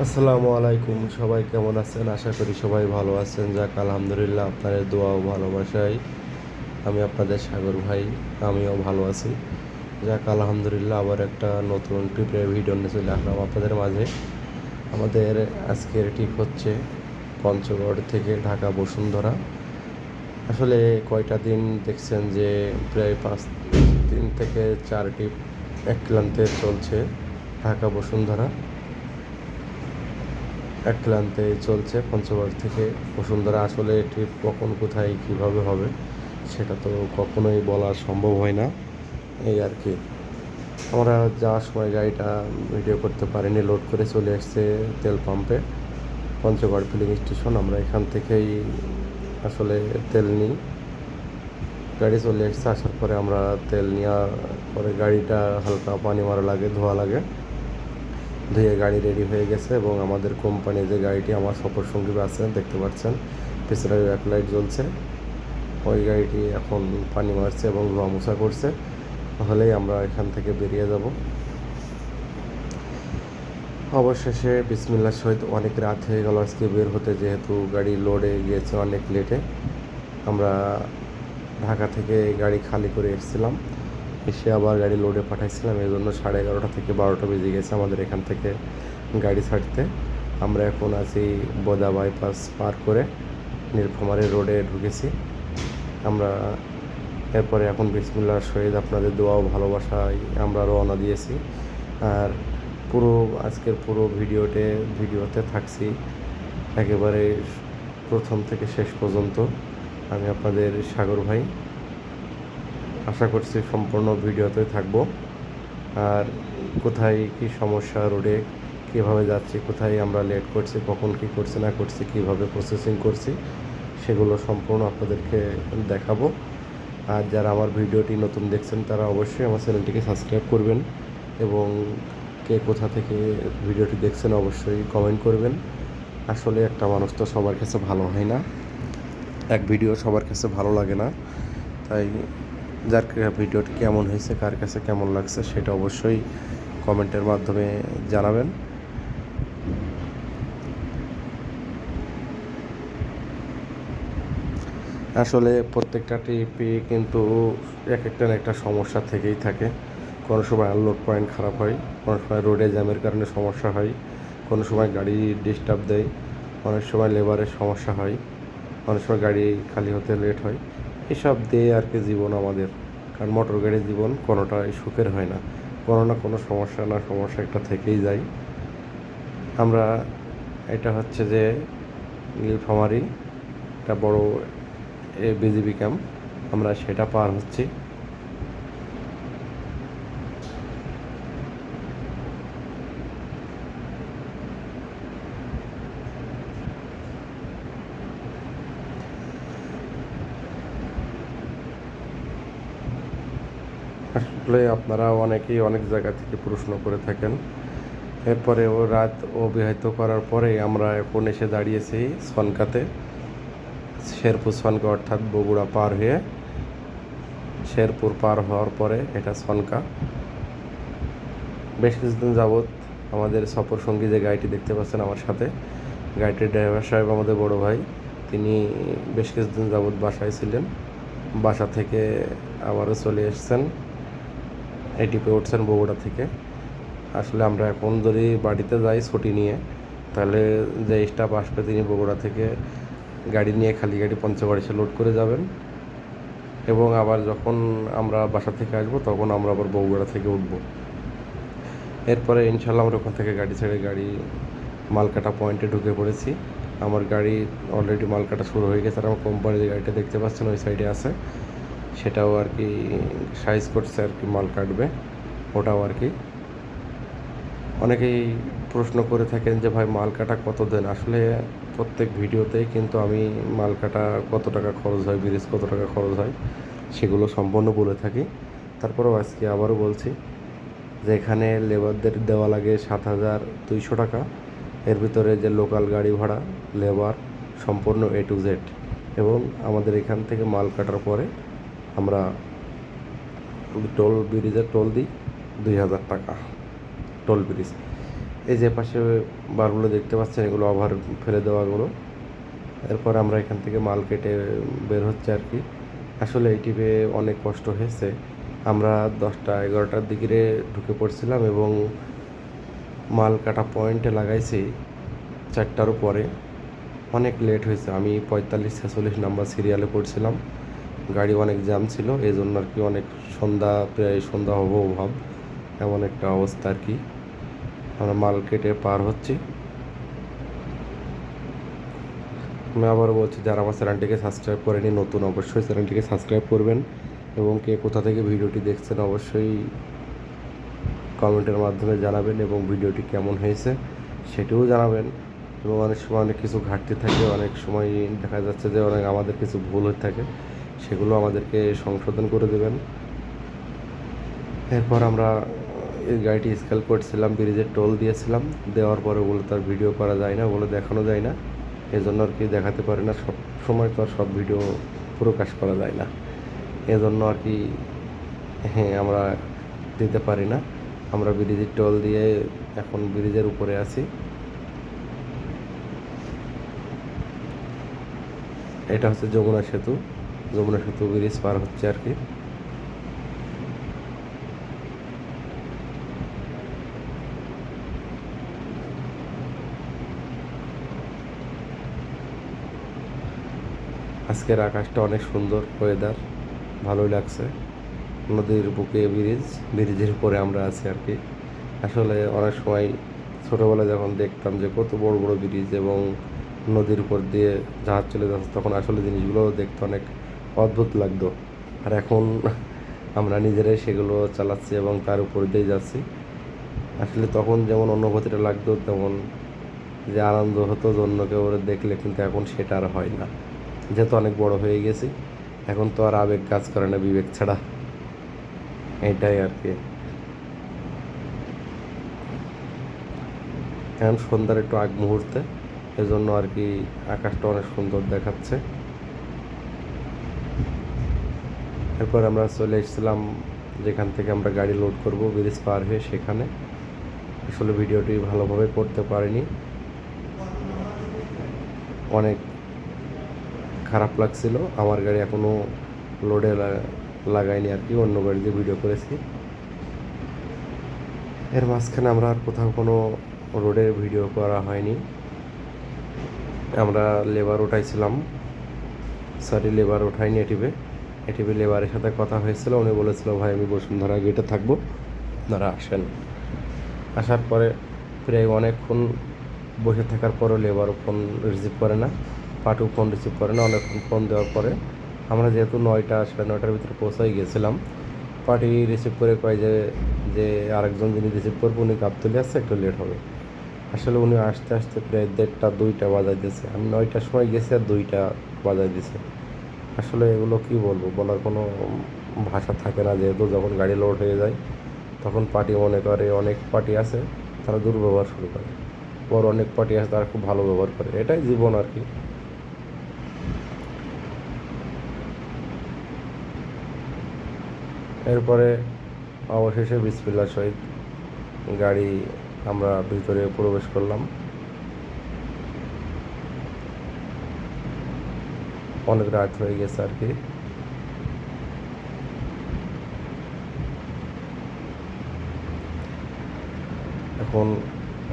আসসালামু আলাইকুম, সবাই কেমন আছেন? আশা করি সবাই ভালো আছেন। যাক, আলহামদুলিল্লাহ আপনাদের দোয়া ও ভালোবাসায় আমি আপনাদের সাগর ভাই, আমিও ভালো আছি। যাক, আলহামদুলিল্লাহ আবার একটা নতুন ট্রিপের ভিডিও নিয়ে চলে আসলাম আপনাদের মাঝে। আমাদের আজকের ট্রিপ হচ্ছে পঞ্চগড় থেকে ঢাকা বসুন্ধরা। আসলে কয়টা দিন দেখছেন যে প্রায় পাঁচ তিন থেকে চার ট্রিপ এক ক্লান্তে চলছে ঢাকা বসুন্ধরা এক ক্লান্তে চলছে পঞ্চগড় থেকে বসুন্ধরা। আসলে ট্রিপ কখন, কোথায়, কীভাবে হবে সেটা তো কখনোই বলা সম্ভব হয় না। এই আর কি। আমরা যাওয়ার সময় গাড়িটা ভিডিও করতে পারিনি, লোড করে চলে এসছে তেল পাম্পে, পঞ্চগড় ফিলিং স্টেশন আমরা এখান থেকেই আসলে তেল নিই। গাড়ি চলে এসছে আসার পরে আমরা তেল নেওয়ার পরে গাড়িটা হালকা পানি মারা লাগে, ধোয়া লাগে। ধুয়ে গাড়ি রেডি হয়ে গেছে এবং আমাদের কোম্পানির যে গাড়িটি আমার সফর সঙ্গী আছে দেখতে পাচ্ছেন পিছনে এক লাইট জ্বলছে। ওই গাড়িটি এখন পানি মারছে এবং ধোয়া মোছা করছে। তাহলেই আমরা এখান থেকে বেরিয়ে যাব। অবশেষে বিসমিল্লার সহিত অনেক রাত হয়ে গেল আজকে বের হতে, যেহেতু গাড়ি লোডে গিয়েছে অনেক লেটে আমরা ঢাকা থেকে গাড়ি খালি করে এসেছিলাম। এসে আবার গাড়ি লোডে পাঠাইছিলাম এই জন্য সাড়ে এগারোটা থেকে বারোটা বেজে গেছে আমাদের এখান থেকে গাড়ি ছাড়তে। আমরা এখন আছি বোদা বাইপাস পার করে নীলফামারী রোডে ঢুকেছি। আমরা এরপরে এখন বিসমুল্লাহ শহীদ আপনাদের দোয়া ও ভালোবাসায় আমরা রওনা দিয়েছি। আর পুরো, আজকের পুরো ভিডিওতে ভিডিওতে থাকছি একেবারে প্রথম থেকে শেষ পর্যন্ত। আমি আপনাদের সাগর ভাই আশা করছি সম্পূর্ণ ভিডিওতে থাকব। আর কোথায় কি সমস্যা, রোডে কীভাবে যাচ্ছি, কোথায় আমরা লেট করছি, কখন কি করছি, না করছি, কীভাবে প্রসেসিং করছি, সেগুলো সম্পূর্ণ আপনাদেরকে দেখাবো। আর যারা আমার ভিডিওটি নতুন দেখছেন, তারা অবশ্যই আমার চ্যানেলটিকে সাবস্ক্রাইব করবেন এবং কে কোথা থেকে ভিডিওটি দেখছেন, অবশ্যই কমেন্ট করবেন। আসলে একটা মানুষ তো সবার কাছে ভালো হয় না। এক ভিডিও সবার কাছে ভালো লাগে না। তাই যার ভিডিওটি কেমন হয়েছে, কার কাছে কেমন লাগছে সেটা অবশ্যই কমেন্টের মাধ্যমে জানাবেন। আসলে প্রত্যেকটা ট্রিপে কিন্তু এক একটা না একটা সমস্যা থেকেই থাকে। কোনো সময় আনলোড পয়েন্ট খারাপ হয়, কোনো সময় রোডে জ্যামের কারণে সমস্যা হয়, কোনো সময় গাড়ি ডিস্টার্ব দেয়, অনেক সময় লেবারের সমস্যা হয়, অনেক সময় গাড়ি খালি হতে লেট হয়। এসব দিয়ে আর কি জীবন আমাদের। কারণ মোটর গাড়ির জীবন কোনোটাই সুখের হয় না। কোনো না কোনো সমস্যা না সমস্যা একটা থেকেই যায়। আমরা এটা হচ্ছে যে নীলফামারি একটা বড় এ বিজিবি ক্যাম্প আমরা সেটা পার হচ্ছি। আসলে আপনারা অনেকেই অনেক জায়গা থেকে প্রশ্ন করে থাকেন। এরপরে ও রাত অবিবাহিত করার পরে আমরা এখন এসে দাঁড়িয়েছি সনকাতে। শেরপুর সনকা অর্থাৎ বগুড়া পার হয়ে শেরপুর পার হওয়ার পরে এটা সনকা। বেশ কিছুদিন যাবৎ আমাদের সফর সঙ্গী যে গাড়িটি দেখতে পাচ্ছেন আমার সাথে, গাড়িটির ড্রাইভার সাহেব আমাদের বড় ভাই, তিনি বেশ কিছুদিন যাবৎ বাসায় ছিলেন। বাসা থেকে আবারও চলে এসেছেন। এটিপে উঠছেন বগুড়া থেকে। আসলে আমরা এখন যদি বাড়িতে যাই ছুটি নিয়ে, তাহলে যে স্টাফ আসবে তিনি বগুড়া থেকে গাড়ি নিয়ে খালি গাড়ি পঞ্চগড় লোড করে যাবেন। এবং আবার যখন আমরা বাসা থেকে আসব, তখন আমরা আবার বগুড়া থেকে উঠবো। এরপরে ইনশাল্লাহ আমরা ওখান থেকে গাড়ি ছেড়ে গাড়ি মালকাটা পয়েন্টে ঢুকে পড়েছি। আমার গাড়ি অলরেডি মালকাটা শুরু হয়ে গেছে আর আমার কোম্পানির গাড়িটা দেখতে পাচ্ছেন ওই সাইডে আছে। সেটাও আর কি সাইজ করছে আর কি, মাল কাটবে, ওটাও আর কি। অনেকেই প্রশ্ন করে থাকেন যে, ভাই, মাল কাটা কত দেন আসলে প্রত্যেক ভিডিওতেই কিন্তু আমি মাল কাটা কত টাকা খরচ হয়, ব্রিজ কত টাকা খরচ হয়, সেগুলো সম্পূর্ণ বলে থাকি। তারপরেও আজকে আবারও বলছি যে, এখানে লেবারদের দেওয়া লাগে সাত হাজার দুইশো টাকা। এর ভিতরে যে লোকাল গাড়ি ভাড়া, লেবার সম্পূর্ণ এ টু জেড এবং আমাদের এখান থেকে মাল কাটার পরে আমরা টোল ব্রিজে টোল দিই দুই হাজার টাকা, টোল ব্রিজ। এই যে পাশে বারগুলো দেখতে পাচ্ছেন, এগুলো ওভার ফেলে দেওয়াগুলো। এরপর আমরা এখান থেকে মাল কেটে বের হচ্ছে আর কি। আসলে এই টিপে অনেক কষ্ট হয়েছে। আমরা দশটা এগারোটার দিকে ঢুকে পড়ছিলাম এবং মাল কাটা পয়েন্টে লাগাইছি চারটার পরে অনেক লেট হয়েছে, আমি পঁয়তাল্লিশ ছেচল্লিশ নাম্বার সিরিয়ালে পড়ছিলাম। গাড়ি অনেক জ্যাম ছিল, এই জন্য আর কি অনেক সন্ধ্যা, প্রায় সন্ধ্যা হব ভাব, এমন একটা অবস্থা আর কি। আমরা মাল কেটে পার হচ্ছি। আমি আবারও বলছি, যারা আমার চ্যানেলটিকে সাবস্ক্রাইব করেনি, নতুন অবশ্যই চ্যানেলটিকে সাবস্ক্রাইব করবেন এবং কে কোথা থেকে ভিডিওটি দেখছেন অবশ্যই কমেন্টের মাধ্যমে জানাবেন এবং ভিডিওটি কেমন হয়েছে সেটিও জানাবেন। এবং অনেক সময় অনেক কিছু ঘাটতি থাকে, অনেক সময় দেখা যাচ্ছে যে অনেক আমাদের কিছু ভুল হয়ে থাকে। সেগুলো আমাদেরকে সংশোধন করে দেবেন। এরপর আমরা এই গাড়িটি স্কেল করছিলাম ব্রিজের টোল দিয়েছিলাম। দেওয়ার পরে ওগুলো তার ভিডিও করা যায় না, ওগুলো দেখানো যায় না। এই জন্য আর কি দেখাতে পারি না, সব সময় তো আর সব ভিডিও প্রকাশ করা যায় না। এজন্য আর কি হ্যাঁ আমরা দিতে পারি না। আমরা ব্রিজের টোল দিয়ে এখন ব্রিজের উপরে আছি। এটা হচ্ছে যমুনা সেতু। যমুনা সেতু ব্রিজ পার হচ্ছে আর কি। আজকের আকাশটা অনেক সুন্দর ওয়েদার ভালোই লাগছে। নদীর বুকে ব্রিজ, ব্রিজের উপরে আমরা আছি আর কি। আসলে অনেক সময় ছোটোবেলায় যখন দেখতাম যে কত বড় বড় ব্রিজ এবং নদীর উপর দিয়ে জাহাজ চলে যাচ্ছে, তখন আসলে জিনিসগুলো দেখতে অনেক অদ্ভুত লাগতো। আর এখন আমরা নিজেরাই সেগুলো চালাচ্ছি এবং তার উপর দিয়ে যাচ্ছি। আসলে তখন যেমন অনুভূতিটা লাগতো, তেমন যে আনন্দ হতো যে অন্য কেউ দেখলে, কিন্তু এখন সেটা আর হয় না। যেহেতু অনেক বড় হয়ে গেছি, এখন তো আর আবেগ কাজ করে না, বিবেক ছাড়া। এটাই আর কি। এখন সন্ধ্যার একটু আগ মুহূর্তে এজন্য আর কি আকাশটা অনেক সুন্দর দেখাচ্ছে। এরপর আমরা চলে এসেছিলাম যেখান থেকে আমরা গাড়ি লোড করব ব্রিজ পার হয়ে সেখানে। আসলে ভিডিওটি ভালোভাবে করতে পারিনি। অনেক খারাপ লাগছিল। আমার গাড়ি এখনও লোডে লাগাইনি আর কি, অন্য গাড়ি দিয়ে ভিডিও করেছি। এর মাঝখানে আমরা আর কোথাও কোনো রোডের ভিডিও করা হয়নি। আমরা লেবার উঠাইছিলাম। সরি লেবার উঠাইনি এটিভে এটিভে লেবারের সাথে কথা হয়েছিল, উনি বলেছিল, ভাই, আমি বসুন্ধরা গেটে থাকব। আপনারা আসেন। আসার পরে প্রায় অনেকক্ষণ বসে থাকার পরও লেবারও ফোন রিসিভ করে না পাটু ফোন রিসিভ করে না, অনেকক্ষণ ফোন দেওয়ার পরে আমরা যেহেতু নয়টা, সাড়ে নয়টার ভিতরে পৌঁছাই গেছিলাম পার্টি রিসিভ করে কয় যে যে আরেকজন যিনি রিসিভ করব, উনি গাবতলি আসছে একটু লেট হবে। আসলে উনি আসতে আসতে প্রায় দেড়টা, দুইটা বাজাই দিয়েছে আমি নয়টার সময় গেছি আর দুইটা বাজাই দিয়েছে আসলে এগুলো কি বলব? বলার কোনো ভাষা থাকে না। যেহেতু যখন গাড়ি লোড হয়ে যায়, তখন পার্টি মনে করে, অনেক পার্টি আছে, তারা দুর্ব্যবহার শুরু করে। ওর অনেক পার্টি আছে, তারা খুব ভালো ব্যবহার করে। এটাই জীবন আর কি। এরপরে অবশেষে বিসমিল্লার সহিত গাড়ি আমরা ভিতরে প্রবেশ করলাম। অনেক রাত হয়ে গেছে আর কি। এখন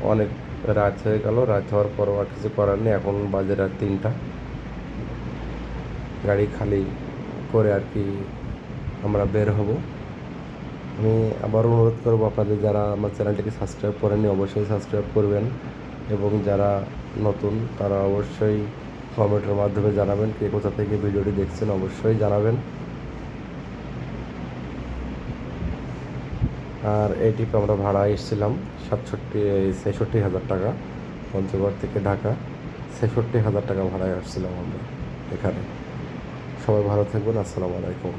অনেক রাত হয়ে গেল, রাত হওয়ার পর আর কিছু করার নেই। এখন বাজে রাত তিনটা। গাড়ি খালি করে আর কি আমরা বের হব। আমি আবার অনুরোধ করব আপনাদের যারা আমার চ্যানেলটিকে সাবস্ক্রাইব করেননি, অবশ্যই সাবস্ক্রাইব করবেন। এবং যারা নতুন, তারা অবশ্যই কমেন্টের মাধ্যমে জানাবেন কে কোথা থেকে ভিডিওটি দেখছেন, অবশ্যই জানাবেন। আর এই ট্রিপে আমরা ভাড়া এসেছিলাম সাতষট্টি, ছেষট্টি হাজার টাকা, পঞ্চগড় থেকে ঢাকা। ছেষট্টি হাজার টাকা ভাড়ায় আসছিলাম আমরা এখানে। সবাই ভালো থাকবেন, আসসালামু আলাইকুম।